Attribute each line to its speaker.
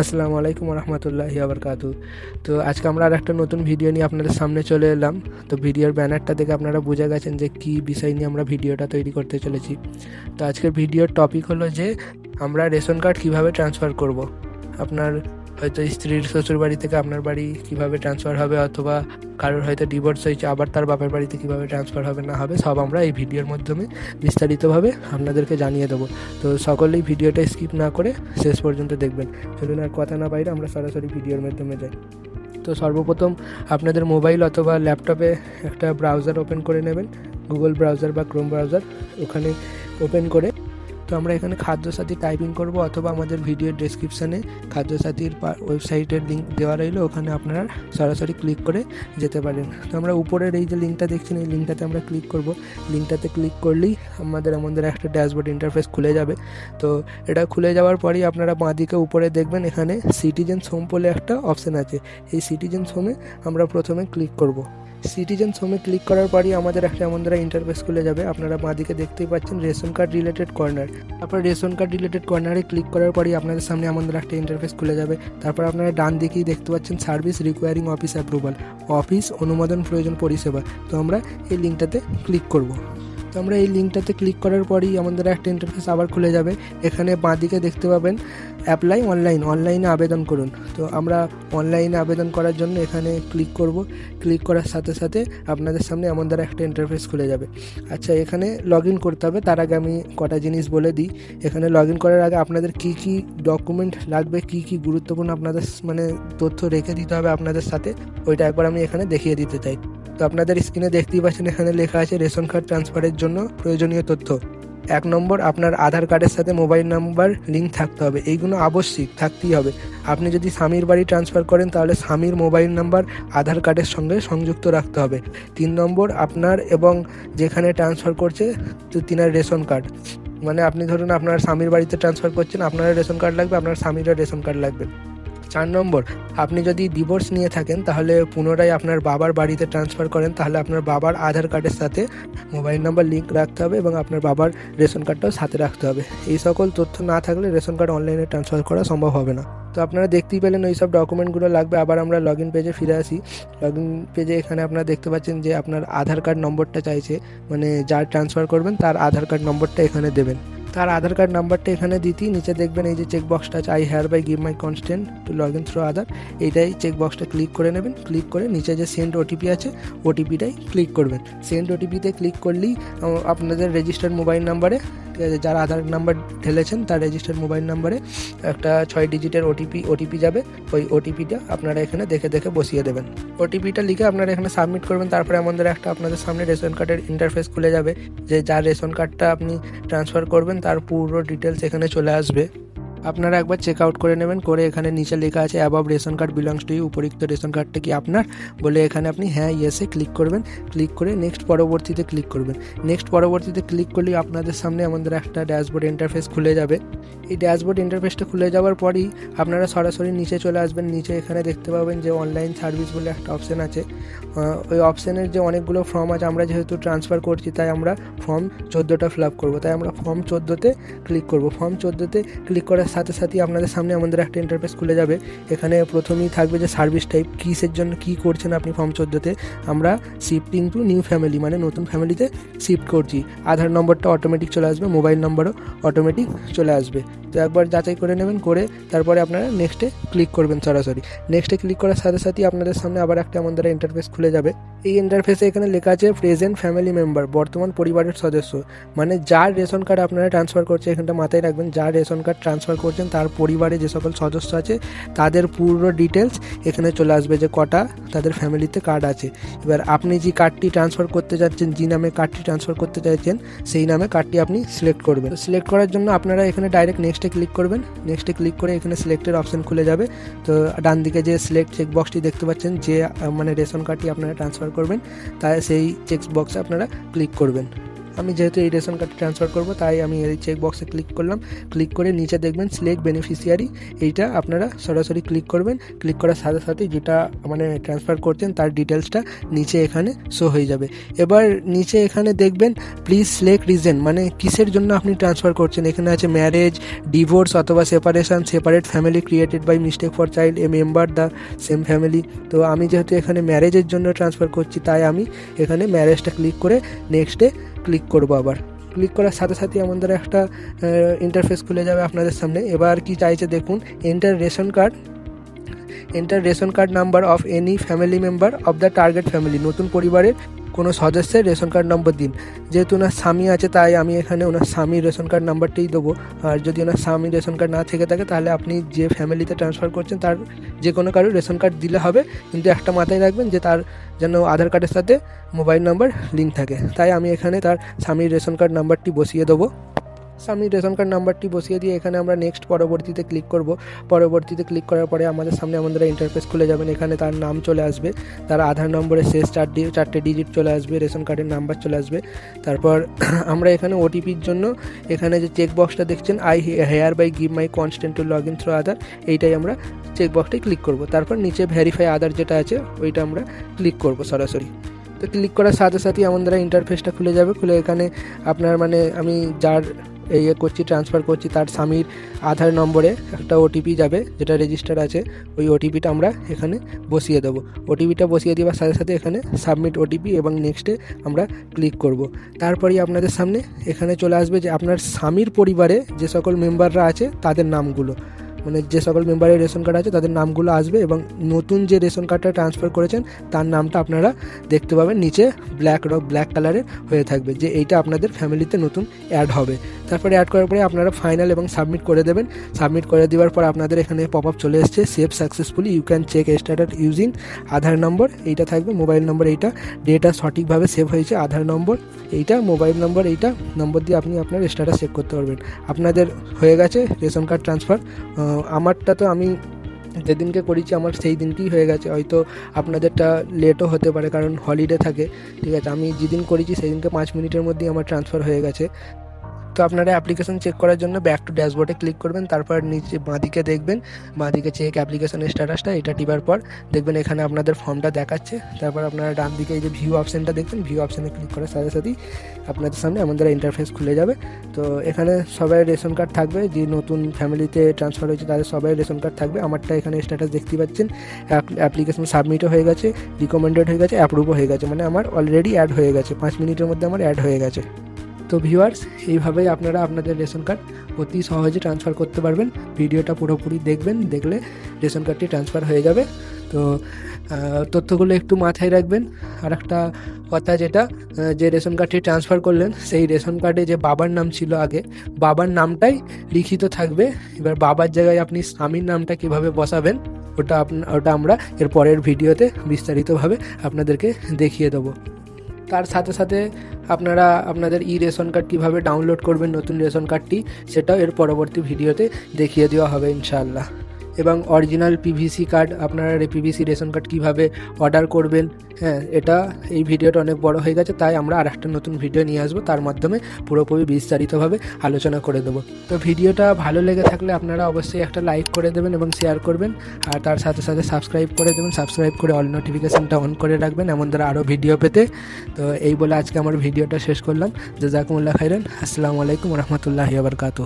Speaker 1: আসসালামু আলাইকুম রহমতুল্লাহি আবরকাতু তো আজকে আমরা আর একটা নতুন ভিডিও নিয়ে আপনাদের সামনে চলে এলাম। তো ভিডিওর ব্যানারটা দেখে আপনারা বুঝে গেছেন যে কী বিষয় নিয়ে আমরা ভিডিওটা তৈরি করতে চলেছি। তো আজকের ভিডিওর টপিক হলো যে আমরা রেশন কার্ড কীভাবে ট্রান্সফার করব? আপনার হয়তো স্ত্রীর শ্বশুর বাড়ি থেকে আপনার বাড়ি কীভাবে ট্রান্সফার হবে অথবা কারোর হয়তো ডিভোর্স হয়েছে, আবার তার বাপের বাড়িতে কীভাবে ট্রান্সফার হবে না হবে, সব আমরা এই ভিডিওর মাধ্যমে বিস্তারিতভাবে আপনাদেরকে জানিয়ে দেবো। তো সকলেই ভিডিওটা স্কিপ না করে শেষ পর্যন্ত দেখবেন। চলুন আর কথা না বাইরে আমরা সরাসরি ভিডিওর মাধ্যমে যাই। তো সর্বপ্রথম আপনাদের মোবাইল অথবা ল্যাপটপে একটা ব্রাউজার ওপেন করে নেবেন গুগল ব্রাউজার বা ক্রোম ব্রাউজার ওখানে ওপেন করে তো আমরা এখানে খাদ্যসাথী টাইপিং করব অথবা আমাদের ভিডিওর ডেসক্রিপশানে খাদ্যসাথীর ওয়েবসাইটের লিঙ্ক দেওয়া রইল, ওখানে আপনারা সরাসরি ক্লিক করে যেতে পারেন। তো আমরা উপরের এই যে লিঙ্কটা দেখছেন, এই লিঙ্কটাতে আমরা ক্লিক করব। লিঙ্কটাতে ক্লিক করলেই আমাদের আমাদের একটা ড্যাশবোর্ড ইন্টারফেস খুলে যাবে। তো এটা খুলে যাওয়ার পরেই আপনারা বাঁদিকে উপরে দেখবেন, এখানে সিটিজেন্স হোম বলে একটা অপশান আছে। এই সিটিজেন্স হোমে আমরা প্রথমে ক্লিক করব। সিটিজেন্স হোমে ক্লিক করার পরই আমাদের একটা এমন দ্বারা ইন্টারফেস খুলে যাবে। আপনারা বাঁ দিকে দেখতেই পাচ্ছেন রেশন কার্ড রিলেটেড কর্নার তারপর রেশন কার্ড রিলেটেড কর্নারে ক্লিক করার পরই আপনাদের সামনে আমাদের একটা ইন্টারফেস খুলে যাবে। তারপর আপনারা ডান দিকেই দেখতে পাচ্ছেন service requiring office approval office অনুমোদন প্রয়োজন পরিষেবা। তো আমরা এই লিঙ্কটাতে ক্লিক করব। তো আমরা এই লিঙ্কটাতে ক্লিক করার পরই আমাদের একটা ইন্টারফেস আবার খুলে যাবে। এখানে বাঁদিকে দেখতে পাবেন অ্যাপ্লাই অনলাইন অনলাইনে আবেদন করুন। তো আমরা অনলাইনে আবেদন করার জন্য এখানে ক্লিক করব। ক্লিক করার সাথে সাথে আপনাদের সামনে এমন দ্বারা একটা ইন্টারফেস খুলে যাবে। আচ্ছা এখানে লগ ইন করতে হবে। তার আগে আমি কটা জিনিস বলে দিই। এখানে লগ ইন করার আগে আপনাদের কি কি ডকুমেন্ট লাগবে, কি কি গুরুত্বপূর্ণ আপনাদের মানে তথ্য রেখে দিতে হবে আপনাদের সাথে, ওইটা একবার আমি এখানে দেখিয়ে দিতে চাই। তো আপনাদের স্ক্রিনে দেখতেই পাচ্ছেন, এখানে লেখা আছে রেশন কার্ড ট্রান্সফারের জন্য প্রয়োজনীয় তথ্য। এক নম্বর, আপনার আধার কার্ডের সাথে মোবাইল নাম্বার লিঙ্ক থাকতে হবে। এইগুলো আবশ্যিক, থাকতেই হবে। আপনি যদি স্বামীর বাড়ি ট্রান্সফার করেন, তাহলে স্বামীর মোবাইল নাম্বার আধার কার্ডের সঙ্গে সংযুক্ত রাখতে হবে। তিন নম্বর, আপনার এবং যেখানে ট্রান্সফার করছে, তো তিনার রেশন কার্ড। মানে আপনি ধরুন, আপনার স্বামীর বাড়িতে ট্রান্সফার করছেন আপনার রেশন কার্ড লাগবে, আপনার স্বামীরও রেশন কার্ড লাগবে। চার নম্বর, আপনি যদি ডিভোর্স নিয়ে থাকেন, তাহলে পুনরায় আপনার বাবার বাড়িতে ট্রান্সফার করেন, তাহলে আপনার বাবার আধার কার্ডের সাথে মোবাইল নাম্বার লিঙ্ক রাখতে হবে এবং আপনার বাবার রেশন কার্ডটাও সাথে রাখতে হবে। এই সকল তথ্য না থাকলে রেশন কার্ড অনলাইনে ট্রান্সফার করা সম্ভব হবে না। তো আপনারা দেখতেই পেলেন ওই সব ডকুমেন্টগুলো লাগবে। আবার আমরা লগ ইন পেজে ফিরে আসি। লগ ইন পেজে এখানে আপনারা দেখতে পাচ্ছেন যে আপনার আধার কার্ড নম্বরটা চাইছে মানে যার ট্রান্সফার করবেন, তার আধার কার্ড নম্বরটা এখানে দেবেন। তার আধার কার্ড নাম্বারটা এখানে দিতেই নিচে দেখবেন এই যে চেক বক্সটা আছে I hereby give my constant to log in through Aadhaar এইটাই চেক বক্সটা ক্লিক করে নেবেন। ক্লিক করে নিচে যে সেন্ড ওটিপি আছে ওটিপিটাই ক্লিক করবেন। সেন্ড ওটিপিতে ক্লিক করলেই আপনাদের রেজিস্টার্ড মোবাইল নাম্বারে ঠিক আছে যার আধার নাম্বার ঢেলেছেন, তার রেজিস্টার্ড মোবাইল নাম্বারে একটা ছয় ডিজিটের ওটিপি ওটিপি যাবে। ওই ওটিপিটা আপনারা এখানে দেখে দেখে বসিয়ে দেবেন। ওটিপিটা লিখে আপনারা এখানে সাবমিট করবেন। তারপরে আমাদের একটা আপনাদের সামনে রেশন কার্ডের ইন্টারফেস খুলে যাবে। যে যার রেশন কার্ডটা আপনি ট্রান্সফার করবেন তার পুরো ডিটেলস এখানে চলে আসবে। আপনারা একবার চেক আউট করে নেবেন, করে এখানে নিচে লেখা আছে above ration card belongs to you উপরিক্ত ration কার্ডটা কি আপনার? বলে এখানে আপনি হ্যাঁ ইয়েসে ক্লিক করবেন ক্লিক করে নেক্সট পরবর্তীতে ক্লিক করবেন। নেক্সট পরবর্তীতে ক্লিক করলেই আপনাদের সামনে আমাদের একটা ড্যাশবোর্ড ইন্টারফেস খুলে যাবে। এই ড্যাশবোর্ড ইন্টারফেসটা খুলে যাওয়ার পরেই আপনারা সরাসরি নিচে চলে আসবেন, নিচে এখানে দেখতে পাবেন যে অনলাইন সার্ভিস বলে একটা অপশান আছে। ওই অপশানের যে অনেকগুলো ফর্ম আছে, আমরা যেহেতু ট্রান্সফার করছি, তাই আমরা ফর্ম চোদ্দোটা ফিল আপ করব। তাই আমরা ফর্ম চোদ্দোতে ক্লিক করব। ফর্ম চোদ্দোতে ক্লিক করার সাথে সাথেই আপনাদের সামনে আমাদের একটা ইন্টারফেস খুলে যাবে। এখানে প্রথমেই থাকবে যে সার্ভিস টাইপ কিসের জন্য কি করছেন আপনি ফর্ম চোদ্দোতে। আমরা শিফটিং টু নিউ ফ্যামিলি মানে নতুন ফ্যামিলিতে শিফট করছি। আধার নম্বরটা অটোমেটিক চলে আসবে মোবাইল নম্বরও অটোমেটিক চলে আসবে। তো একবার যাচাই করে নেবেন, করে তারপরে আপনারা নেক্সটে ক্লিক করবেন সরাসরি। নেক্সটে ক্লিক করার সাথে সাথেই আপনাদের সামনে আবার একটা এমন দ্বারা ইন্টারফেস খুলে যাবে। এই ইন্টারফেসে এখানে লেখা আছে প্রেজেন্ট ফ্যামিলি মেম্বার বর্তমান পরিবারের সদস্য। মানে যার রেশন কার্ড আপনারা ট্রান্সফার করছে এখানটা মাথায় রাখবেন, যার রেশন কার্ড ট্রান্সফার করছেন, তার পরিবারে যে সকল সদস্য আছে, তাদের পুরো ডিটেলস এখানে চলে আসবে যে কটা তাদের ফ্যামিলিতে কার্ড আছে। এবার আপনি যে কার্ডটি ট্রান্সফার করতে যাচ্ছেন, যে নামে কার্ডটি ট্রান্সফার করতে চাইছেন, সেই নামে কার্ডটি আপনি সিলেক্ট করবেন। সিলেক্ট করার জন্য আপনারা এখানে ডাইরেক্ট নেক্সটে ক্লিক করবেন। নেক্সটে ক্লিক করে এখানে সিলেক্টের অপশন খুলে যাবে। তো ডান দিকে যে সিলেক্ট চেক বক্সটি দেখতে পাচ্ছেন, যে মানে রেশন কার্ডটি আপনারা ট্রান্সফার করবেন তাই সেই চেক বক্সে আপনারা ক্লিক করবেন। আমি যেহেতু এই রেশন কার্ড ট্রান্সফার করব, তাই আমি এই চেক বক্সে ক্লিক করলাম। ক্লিক করে নিচে দেখবেন সিলেক্ট বেনিফিশিয়ারি এইটা আপনারা সরাসরি ক্লিক করবেন। ক্লিক করার সাথে সাথে যেটা মানে ট্রান্সফার করছেন, তার ডিটেলসটা নিচে এখানে শো হয়ে যাবে। এবার নিচে এখানে দেখবেন প্লিজ সিলেক্ট রিজন মানে কিসের জন্য আপনি ট্রান্সফার করছেন? এখানে আছে ম্যারেজ ডিভোর্স অথবা separation separate family created by mistake for child a member the same family তো আমি যেহেতু এখানে ম্যারেজের জন্য ট্রান্সফার করছি, তাই আমি এখানে ম্যারেজটা ক্লিক করে নেক্সটে ক্লিক করব আবার। ক্লিক করার সাথে সাথে আমাদের একটা ইন্টারফেস খুলে যাবে আপনাদের সামনে। এবার কি চাইছে দেখুন enter ration card enter ration card number of any family member of the target family নতুন পরিবারের কোনো সদস্যের রেশন কার্ড নম্বর দিন। যেহেতু ওনার স্বামী আছে, তাই আমি এখানে ওনার স্বামীর রেশন কার্ড নাম্বারটাই দেবো। আর যদি ওনার স্বামী রেশন কার্ড না থেকে থাকে, তাহলে আপনি যে ফ্যামিলিতে ট্রান্সফার করছেন, তার যে কোনো কারোর রেশন কার্ড দিলে হবে। কিন্তু একটা মাথায় রাখবেন যে তার যেন আধার কার্ডের সাথে মোবাইল নাম্বার লিঙ্ক থাকে। তাই আমি এখানে তার স্বামীর রেশন কার্ড নাম্বারটি বসিয়ে দেবো। স্বামীর রেশন কার্ড নাম্বারটি বসিয়ে দিয়ে এখানে আমরা নেক্সট পরবর্তীতে ক্লিক করব। পরবর্তীতে ক্লিক করার পরে আমাদের সামনে আমাদের ইন্টারফেস খুলে যাবেন এখানে তার নাম চলে আসবে। তার আধার নম্বরের শেষ চার চারটে ডিজিট চলে আসবে। রেশন কার্ডের নাম্বার চলে আসবে। তারপর আমরা এখানে ওটিপির জন্য এখানে যে চেক বক্সটা দেখছেন I hereby give my constant to log in through Aadhaar এইটাই আমরা চেক বক্সটাই ক্লিক করব। তারপর নিচে ভেরিফাই আধার যেটা আছে, ওইটা আমরা ক্লিক করব সরাসরি। তো ক্লিক করার সাথে সাথেই আমাদের ইন্টারফেসটা খুলে যাবে। খুলে এখানে আপনার মানে আমি যার ইয়ে করছি ট্রান্সফার করছি তার স্বামীর আধার নম্বরে একটা ওটিপি যাবে, যেটা রেজিস্টার আছে। ওই ওটিপিটা আমরা এখানে বসিয়ে দেবো। ওটিপিটা বসিয়ে দেওয়ার সাথে সাথে এখানে সাবমিট ওটিপি এবং নেক্সটে আমরা ক্লিক করব। তারপরেই আপনাদের সামনে এখানে চলে আসবে যে আপনার স্বামীর পরিবারে যে সকল মেম্বাররা আছে, তাদের নামগুলো। মানে যে সকল মেম্বারের রেশন কার্ড আছে, তাদের নামগুলো আসবে এবং নতুন যে রেশন কার্ডটা ট্রান্সফার করেছেন, তার নামটা আপনারা দেখতে পাবেন। নিচে ব্ল্যাক ব্ল্যাক কালারের হয়ে থাকবে যে এইটা আপনাদের ফ্যামিলিতে নতুন অ্যাড হবে। তারপরে অ্যাড করার পরে আপনারা ফাইনাল এবং সাবমিট করে দেবেন। সাবমিট করে দেওয়ার পর আপনাদের এখানে পপ আপ চলে এসছে save successfully you can check status using Aadhaar number এইটা থাকবে মোবাইল নম্বর এইটা ডেটা সঠিকভাবে সেভ হয়েছে আধার নম্বর এইটা মোবাইল নম্বর এইটা নম্বর দিয়ে আপনি আপনার স্ট্যাটাস চেক করতে পারবেন। আপনাদের হয়ে গেছে রেশন কার্ড ট্রান্সফার আমারটা তো আমি যেদিনকে করেছি, আমার সেই দিনকেই হয়ে গেছে। হয়তো আপনাদেরটা লেটও হতে পারে, কারণ হলিডে থাকে। ঠিক আছে, আমি যেদিন করেছি, সেদিনকে পাঁচ মিনিটের মধ্যেই আমার ট্রান্সফার হয়ে গেছে। তো আপনারা অ্যাপ্লিকেশন চেক করার জন্য ব্যাক টু ড্যাশবোর্ডে ক্লিক করবেন, তারপর নিচে বাঁদিকে দেখবেন, বাঁদিকে চেক অ্যাপ্লিকেশনের স্ট্যাটাসটা এটা টিপার পর দেখবেন এখানে আপনাদের ফর্মটা দেখাচ্ছে, তারপর আপনারা ডান দিকে এই যে ভিউ অপশানটা দেখবেন ভিউ অপশানে ক্লিক করার সাথে সাথেই আপনাদের সামনে আমাদের ইন্টারফেস খুলে যাবে। তো এখানে সবাই রেশন কার্ড থাকবে, যে নতুন ফ্যামিলিতে ট্রান্সফার হয়েছে তাদের সবাই রেশন কার্ড থাকবে, আমারটা এখানে স্ট্যাটাস দেখতে পাচ্ছেন অ্যাপ্লিকেশন সাবমিটও হয়ে গেছে রিকমেন্ডেড হয়ে গেছে অ্যাপ্রুভও হয়ে গেছে মানে আমার অলরেডি অ্যাড হয়ে গেছে, পাঁচ মিনিটের মধ্যে আমার অ্যাড হয়ে গেছে। তো ভিউয়ার্স এইভাবেই আপনারা আপনাদের রেশন কার্ড অতি সহজে ট্রান্সফার করতে পারবেন। ভিডিওটা পুরোপুরি দেখবেন, দেখলে রেশন কার্ডটি ট্রান্সফার হয়ে যাবে। তো তথ্যগুলো একটু মাথায় রাখবেন। আর একটা কথা যেটা যে রেশন কার্ডটি ট্রান্সফার করলেন, সেই রেশন কার্ডে যে বাবার নাম ছিল আগে, বাবার নামটাই লিখিত থাকবে। এবার বাবার জায়গায় আপনি স্বামীর নামটা কীভাবে বসাবেন, ওটা আপনা, ওটা আমরা এর পরের ভিডিওতে বিস্তারিতভাবে আপনাদেরকে দেখিয়ে দেবো। তার সাথে সাথে আপনারা আপনাদের ই রেশন কার্ড কীভাবে ডাউনলোড করবেন, নতুন রেশন কার্ডটি সেটাও এর পরবর্তী ভিডিওতে দেখিয়ে দেওয়া হবে ইনশাআল্লাহ। এবং অরিজিনাল পিভিসি কার্ড আপনারা পিভিসি রেশন কার্ড কীভাবে অর্ডার করবেন হ্যাঁ এটা এই ভিডিওটা অনেক বড় হয়ে গেছে, তাই আমরা আর একটা নতুন ভিডিও নিয়ে আসব, তার মাধ্যমে পুরোপুরি বিস্তারিতভাবে আলোচনা করে দেবো। তো ভিডিওটা ভালো লেগে থাকলে আপনারা অবশ্যই একটা লাইক করে দেবেন এবং শেয়ার করবেন, আর তার সাথে সাথে সাবস্ক্রাইব করে দেবেন সাবস্ক্রাইব করে অল নোটিফিকেশানটা অন করে রাখবেন, এমন দ্বারা আরও ভিডিও পেতে। তো এই বলে আজকে আমার ভিডিওটা শেষ করলাম। জাজাকুমুল্লাহ খাইরেন। আসসালামু আলাইকুম রহমতুল্লাহ আবরকাত